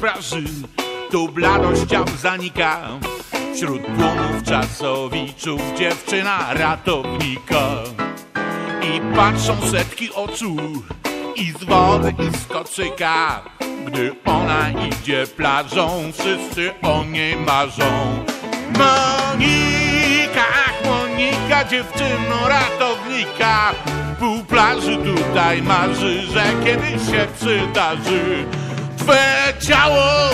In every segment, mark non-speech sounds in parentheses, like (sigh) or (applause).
plaży, tu bladością zanika. Wśród tłumów czasowiczów dziewczyna ratownika. I patrzą setki oczu i z wody i z kocyka. Gdy ona idzie plażą, wszyscy o niej marzą. Monika, ach Monika, dziewczyno ratownika. Pół plaży tutaj marzy, że kiedyś się przydarzy. Twe ciało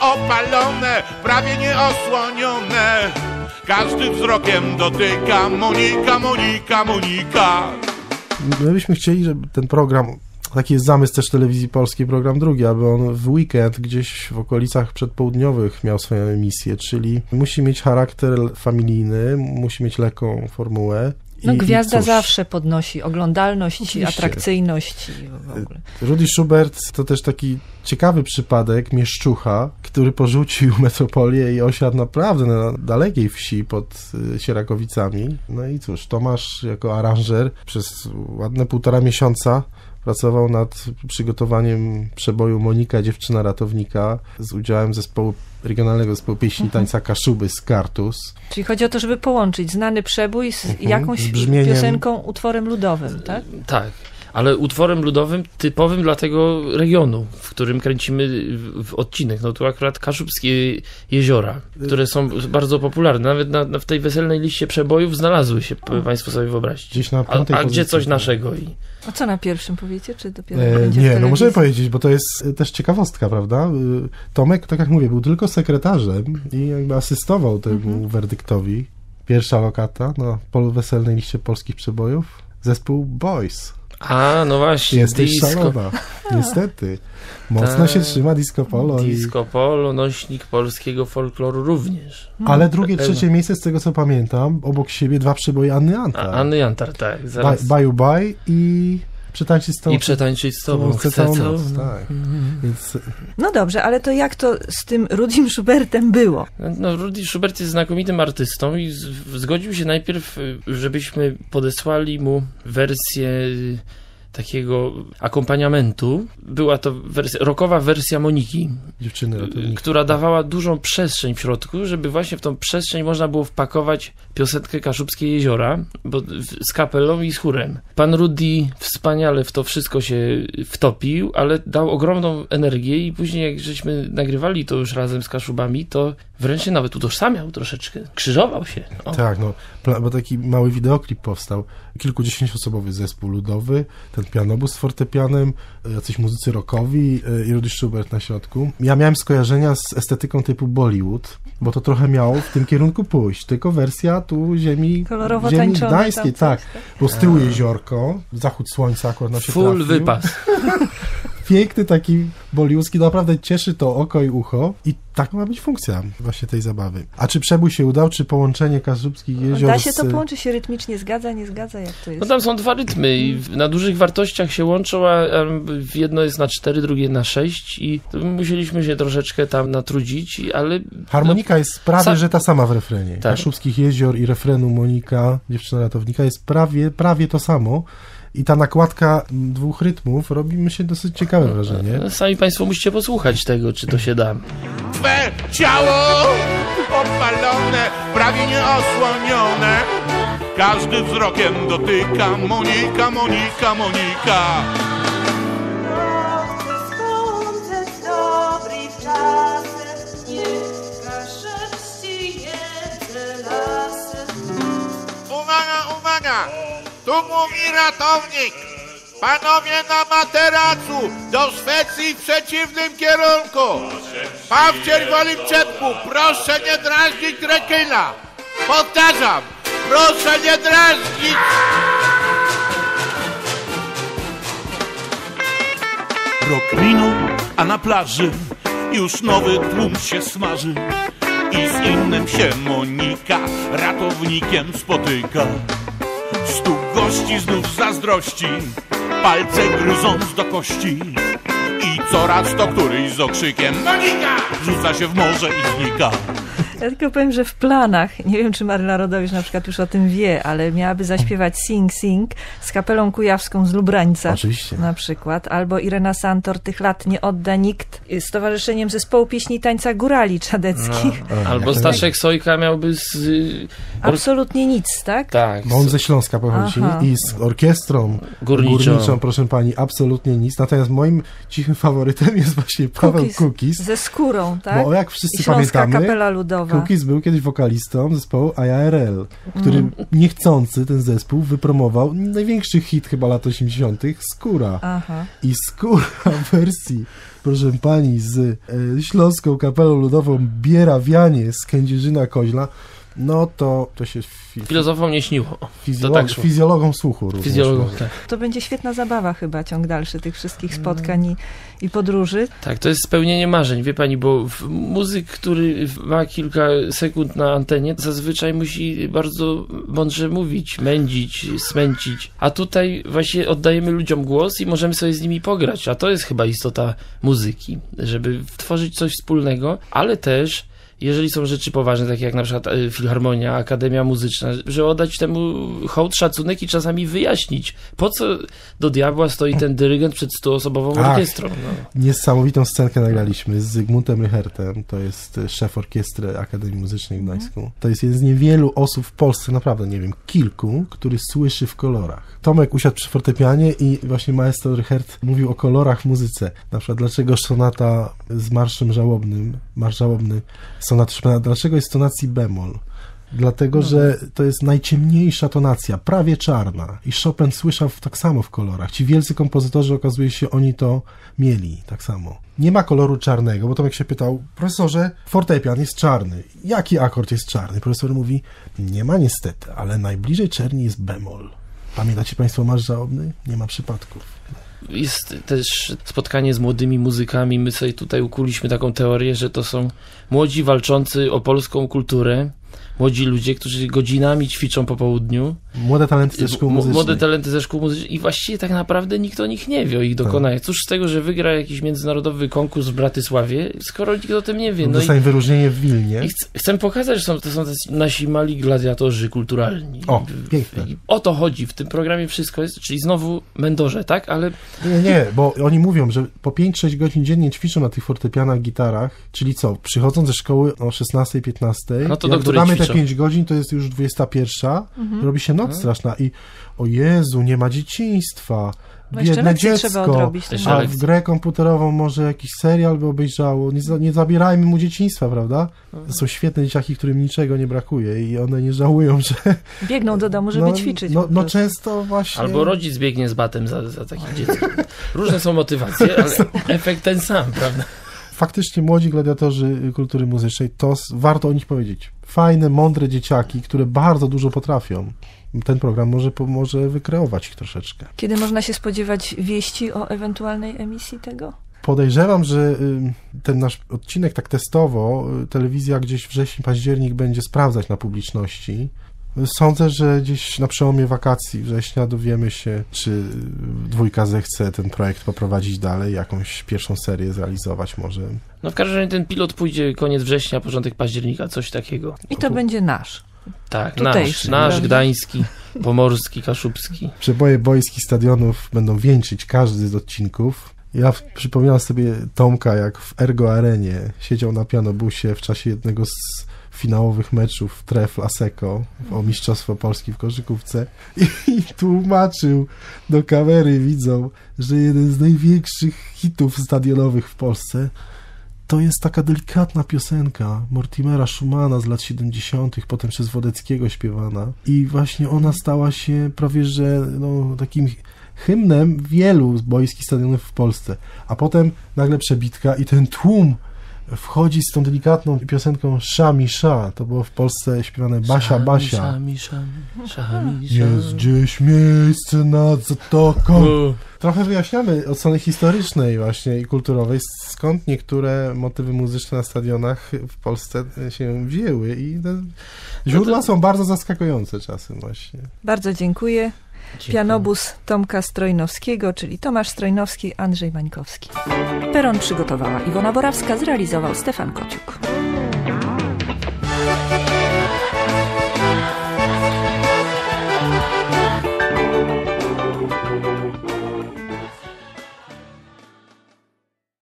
opalone, prawie nieosłonione. Każdy wzrokiem dotyka Monika, Monika, Monika. My byśmy chcieli, żeby ten program, taki jest zamysł też telewizji polskiej, program drugi, aby on w weekend gdzieś w okolicach przedpołudniowych miał swoją emisję, czyli musi mieć charakter familijny, musi mieć lekką formułę. No I- gwiazda cóż, zawsze podnosi oglądalność Oczywiście. atrakcyjność i w ogóle. Rudy Schubert to też taki ciekawy przypadek mieszczucha, który porzucił (laughs) metropolię i osiadł naprawdę na dalekiej wsi pod y, Sierakowicami. No i cóż, Tomasz jako aranżer przez ładne półtora miesiąca pracował nad przygotowaniem przeboju Monika, dziewczyna ratownika z udziałem zespołu regionalnego zespołu pieśni i tańca Kaszuby z Kartus. Czyli chodzi o to, żeby połączyć znany przebój z jakąś z brzmieniem. piosenką, utworem ludowym, tak? Tak, ale utworem ludowym typowym dla tego regionu, w którym kręcimy w- odcinek. No tu akurat Kaszubskie jeziora, które są bardzo popularne. Nawet na, na, w tej weselnej liście przebojów znalazły się, Państwo sobie wyobraźcie. Gdzieś na A, piątej a gdzie coś naszego? I, A co na pierwszym powiecie, czy dopiero E, nie, no możemy powiedzieć, bo to jest e, też ciekawostka, prawda? Y, Tomek, tak jak mówię, był tylko sekretarzem i jakby asystował temu Mhm. werdyktowi. Pierwsza lokata na weselnej liście polskich przebojów. Zespół Boys. a, no właśnie, Jesteś disco, szalona. (laughs) Niestety. Mocno Tak. się trzyma disco polo. I... disco polo, nośnik polskiego folkloru również. Ale drugie, trzecie miejsce, z tego co pamiętam, obok siebie dwa przeboje Anny A, Antar. Anny Jantar, tak. Zaraz. Ba- Baju Baj i Przetańczyć z tobą. I przetańczyć z tobą. chcę Chcę całą noc, tak. Więc No dobrze, ale to jak to z tym Rudim Schubertem było? No, Rudy Schubert jest znakomitym artystą i zgodził się najpierw, y, żebyśmy podesłali mu wersję y, takiego akompaniamentu. Była to wersja, rockowa wersja Moniki, dziewczyny która dawała dużą przestrzeń w środku, żeby właśnie w tą przestrzeń można było wpakować piosenkę Kaszubskie Jeziora, bo z kapelą i z chórem. Pan Rudy wspaniale w to wszystko się wtopił, ale dał ogromną energię i później jak żeśmy nagrywali to już razem z Kaszubami, to wręcz się nawet utożsamiał troszeczkę. Krzyżował się. O. Tak, no, bo taki mały wideoklip powstał. Kilkudziesięcioosobowy zespół ludowy, ten pianobus z fortepianem, e, jacyś muzycy rockowi e, i Rudy Schubert na środku. Ja miałem skojarzenia z estetyką typu Bollywood, bo to trochę miało w tym kierunku pójść, tylko wersja tu ziemi, Kolorowo ziemi gdańskiej, tak. coś, Bo z tyłu jeziorko, zachód słońca akurat nam się Full trafił. wypas. (laughs) Piękny taki bollywoodzki, naprawdę cieszy to oko i ucho i tak ma być funkcja właśnie tej zabawy. A czy przebój się udał, czy połączenie Kaszubskich jezior Da się to z... połączyć się rytmicznie, zgadza, nie zgadza, jak to No jest? tam są dwa rytmy i na dużych wartościach się łączą, a jedno jest na 4, drugie na 6 i to musieliśmy się troszeczkę tam natrudzić, ale Harmonika jest prawie, Sa- że ta sama w refrenie. Tak. Kaszubskich jezior i refrenu Monika, dziewczyna ratownika, jest prawie, prawie to samo. I ta nakładka dwóch rytmów robi mi się dosyć ciekawe wrażenie. sami Państwo musicie posłuchać tego, czy to się da. Twe ciało opalone, prawie nieosłonione. Każdy wzrokiem dotyka Monika, Monika, Monika. Tu mówi ratownik! Panowie na materacu! Do Szwecji w przeciwnym kierunku! Pan w czerwonym czepku, proszę nie drażnić rekyna! Powtarzam! Proszę nie drażnić! Rok minął, a na plaży już nowy tłum się smaży. I z innym się Monika ratownikiem spotyka. Stu gości znów zazdrości, palce gryząc do kości. I coraz to któryś z okrzykiem Monika rzuca się w morze i znika. Ja tylko powiem, że w planach, nie wiem czy Maryla Rodowicz na przykład już o tym wie, ale miałaby zaśpiewać Sing Sing z kapelą kujawską z Lubrańca. Oczywiście. Na przykład, albo Irena Santor, tych lat nie odda nikt, z Towarzyszeniem Zespołu Pieśni i Tańca Górali Czadeckich. O, Albo Staszek Sojka miałby z... y. Absolutnie nic, tak? Tak, Bo on ze Śląska pochodzi Aha. i z orkiestrą górniczą. proszę pani, absolutnie nic. Natomiast moim cichym faworytem jest właśnie Paweł Cookies. Kukis. Ze skórą, tak? Bo jak I wszyscy Śląska pamiętamy, Kapela Ludowa. Kukis był kiedyś wokalistą zespołu IRL, który Mm. niechcący ten zespół wypromował największy hit chyba lat 80. Skóra. Aha. I skóra w wersji, proszę pani, z e, Śląską Kapelą Ludową Bierawianie z Kędzierzyna Koźla, no to to się fi, Filozofom nie śniło. fizjolog, tak fizjologom słuchu również. Fizjologów, może. tak. To będzie świetna zabawa chyba, ciąg dalszy tych wszystkich spotkań i, i podróży. Tak, to jest spełnienie marzeń, wie pani, bo muzyk, który ma kilka sekund na antenie, zazwyczaj musi bardzo mądrze mówić, mędzić, smęcić. A tutaj właśnie oddajemy ludziom głos i możemy sobie z nimi pograć. A to jest chyba istota muzyki, żeby tworzyć coś wspólnego, ale też. Jeżeli są rzeczy poważne, takie jak na przykład e, Filharmonia, Akademia Muzyczna, że oddać temu hołd, szacunek i czasami wyjaśnić, po co do diabła stoi ten dyrygent przed stuosobową Ach. orkiestrą. No. Niesamowitą scenkę nagraliśmy z Zygmuntem Rychertem, to jest e, szef orkiestry Akademii Muzycznej w Gdańsku. To jest jeden z niewielu osób w Polsce, naprawdę nie wiem, kilku, który słyszy w kolorach. Tomek usiadł przy fortepianie i właśnie maestro Rychert mówił o kolorach w muzyce. Na przykład dlaczego sonata z marszem żałobnym, marsz żałobny, Chopina, dlaczego jest tonacji bemol? Dlatego, że to jest najciemniejsza tonacja, prawie czarna. I Chopin słyszał tak samo w kolorach. Ci wielcy kompozytorzy, okazuje się, oni to mieli tak samo. Nie ma koloru czarnego, bo Tomek się pytał, profesorze, fortepian jest czarny. Jaki akord jest czarny? Profesor mówi, nie ma niestety, ale najbliżej czerni jest bemol. Pamiętacie Państwo marsz żałobny? Nie ma przypadków. Jest też spotkanie z młodymi muzykami. My sobie tutaj ukuliśmy taką teorię, że to są młodzi walczący o polską kulturę. Młodzi ludzie, którzy godzinami ćwiczą po południu. Młode talenty ze szkół muzycznych. Młode talenty ze szkół muzycznych i właściwie tak naprawdę nikt o nich nie wie, o ich Tak. dokonaniach. Cóż z tego, że wygra jakiś międzynarodowy konkurs w Bratysławie, skoro nikt o tym nie wie. No i, Dostań wyróżnienie w Wilnie. ch- chcę pokazać, że są, to są nasi mali gladiatorzy kulturalni. O, I- piękne. I o to chodzi. W tym programie wszystko jest, czyli znowu mendorze, tak? Ale Nie, nie, bo oni mówią, że po 5-6 godzin dziennie ćwiczą na tych fortepianach, gitarach, czyli co, przychodzą ze szkoły o 16-15, No to do której dodamy ćwiczą? 5 godzin, to jest już 21, robi się noc No. straszna i o Jezu, nie ma dzieciństwa, No biedne dziecko, a w grę komputerową może jakiś serial by obejrzało, nie, nie zabierajmy mu dzieciństwa, prawda? Mhm. To są świetne dzieciaki, którym niczego nie brakuje i one nie żałują, że... (laughs) Biegną do domu, żeby no, ćwiczyć. No, no często właśnie... Albo rodzic biegnie z batem za, za takim dzieckiem. Różne są motywacje, ale (laughs) efekt ten sam, prawda? faktycznie młodzi gladiatorzy kultury muzycznej, to warto o nich powiedzieć. Fajne, mądre dzieciaki, które bardzo dużo potrafią. Ten program może, może wykreować ich troszeczkę. Kiedy można się spodziewać wieści o ewentualnej emisji tego? Podejrzewam, że y, ten nasz odcinek tak testowo, y, telewizja gdzieś wrześniu, październik będzie sprawdzać na publiczności. Sądzę, że gdzieś na przełomie wakacji września dowiemy się, czy dwójka zechce ten projekt poprowadzić dalej, jakąś pierwszą serię zrealizować może. No w każdym razie ten pilot pójdzie koniec września, początek października, coś takiego. I to będzie nasz. Tak, Tutejszy, nasz, nasz gdański, pomorski, kaszubski. Przeboje boiskich stadionów będą wieńczyć każdy z odcinków. Ja przypominam sobie Tomka, jak w Ergo Arenie siedział na pianobusie w czasie jednego z finałowych meczów Tref Laseko o Mistrzostwo Polski w koszykówce i, (laughs) tłumaczył do kamery widzom, że jeden z największych hitów stadionowych w Polsce to jest taka delikatna piosenka Mortimera Schumana z lat 70., potem przez Wodeckiego śpiewana. I właśnie ona stała się prawie że no, takim hymnem wielu boiskich stadionów w Polsce. A potem nagle przebitka i ten tłum wchodzi z tą delikatną piosenką Szami Sza. To było w Polsce śpiewane Basia Basia. Szami, szami, szami, Jest gdzieś miejsce nad zatoką. Trochę wyjaśniamy od strony historycznej właśnie i kulturowej, skąd niektóre motywy muzyczne na stadionach w Polsce się wzięły i te źródła są bardzo zaskakujące czasem właśnie. Bardzo dziękuję. Dziękuję. Pianobus Tomka Strojnowskiego, czyli Tomasz Strojnowski, Andrzej Mańkowski. Peron przygotowała Iwona Borawska, zrealizował Stefan Kociuk.